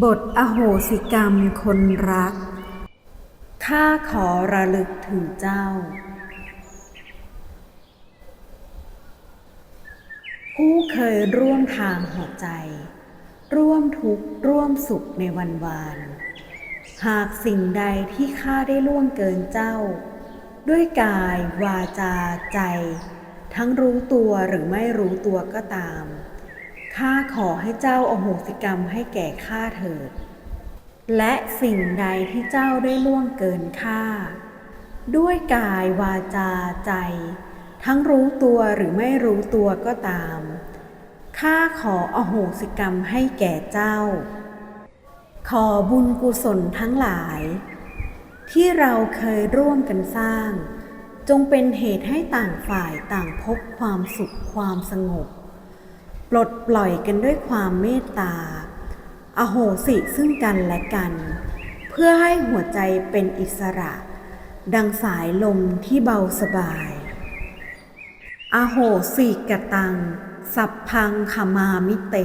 บทอโหสิกรรมคนรัก ข้าขอระลึกถึงเจ้า ผู้เคยร่วมทางหัวใจ ร่วมทุกข์ร่วมสุขในวันวาน หากสิ่งใดที่ข้าได้ล่วงเกินเจ้า ด้วยกายวาจาใจ ทั้งรู้ตัวหรือไม่รู้ตัวก็ตาม ข้าขอให้เจ้าอโหสิกรรมให้แก่ข้าเถิด และสิ่งใดที่เจ้าได้ล่วงเกินข้าด้วยกายวาจาใจ ทั้งรู้ตัวหรือไม่รู้ตัวก็ตาม ข้าขออโหสิกรรมให้แก่เจ้า ขอบุญกุศลทั้งหลาย ที่เราเคยร่วมกันสร้าง จงเป็นเหตุให้ต่างฝ่ายต่างพบความสุขความสงบ ปลดปล่อยกันด้วยความเมตตา อโหสิซึ่งกันและกัน เพื่อให้หัวใจเป็นอิสระ ดังสายลมที่เบาสบาย อโหสิกตัง สัพพังขมามิเต